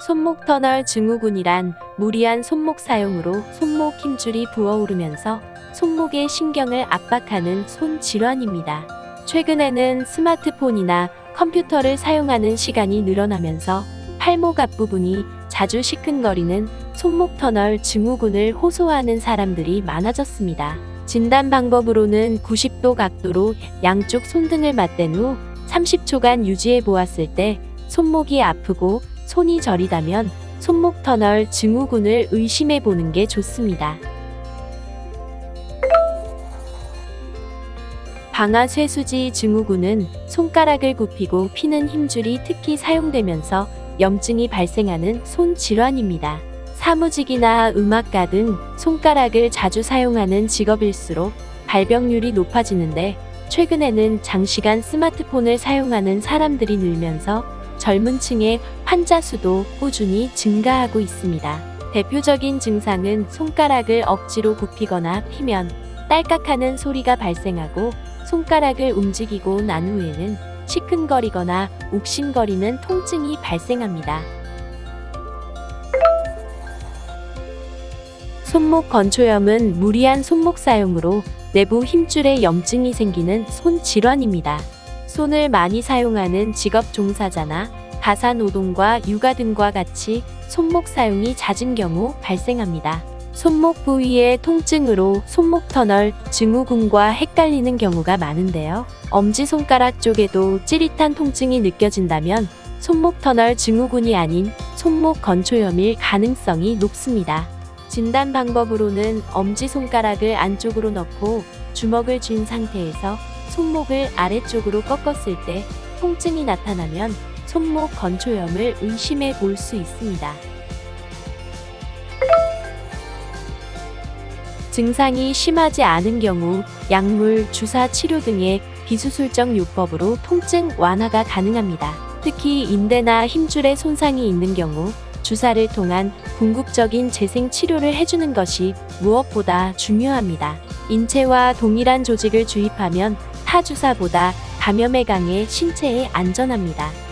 손목 터널 증후군이란 무리한 손목 사용으로 손목 힘줄이 부어오르면서 손목의 신경을 압박하는 손 질환입니다. 최근에는 스마트폰이나 컴퓨터를 사용하는 시간이 늘어나면서 팔목 앞부분이 자주 시큰거리는 손목 터널 증후군을 호소하는 사람들이 많아졌습니다. 진단 방법으로는 90도 각도로 양쪽 손등을 맞댄 후 30초간 유지해 보았을 때 손목이 아프고 손이 저리다면 손목 터널 증후군을 의심해 보는 게 좋습니다. 방아 쇠수지 증후군은 손가락을 굽히고 피는 힘줄이 특히 사용되면서 염증이 발생하는 손 질환입니다. 사무직이나 음악가 등 손가락을 자주 사용하는 직업일수록 발병률이 높아지는데 최근에는 장시간 스마트폰을 사용하는 사람들이 늘면서 젊은 층의 환자 수도 꾸준히 증가하고 있습니다. 대표적인 증상은 손가락을 억지로 굽히거나 피면 딸깍하는 소리가 발생하고 손가락을 움직이고 난 후에는 시큰거리거나 욱신거리는 통증이 발생합니다. 손목 건초염은 무리한 손목 사용으로 내부 힘줄에 염증이 생기는 손 질환입니다. 손을 많이 사용하는 직업 종사자나 가사 노동과 육아 등과 같이 손목 사용이 잦은 경우 발생합니다. 손목 부위의 통증으로 손목 터널 증후군과 헷갈리는 경우가 많은데요. 엄지손가락 쪽에도 찌릿한 통증이 느껴진다면 손목 터널 증후군이 아닌 손목 건초염일 가능성이 높습니다. 진단 방법으로는 엄지손가락을 안쪽으로 넣고 주먹을 쥔 상태에서 손목을 아래쪽으로 꺾었을 때 통증이 나타나면 손목 건초염을 의심해 볼 수 있습니다. 증상이 심하지 않은 경우 약물, 주사 치료 등의 비수술적 요법으로 통증 완화가 가능합니다. 특히 인대나 힘줄에 손상이 있는 경우 주사를 통한 궁극적인 재생 치료를 해주는 것이 무엇보다 중요합니다. 인체와 동일한 조직을 주입하면 타 주사보다 감염에 강해 신체에 안전합니다.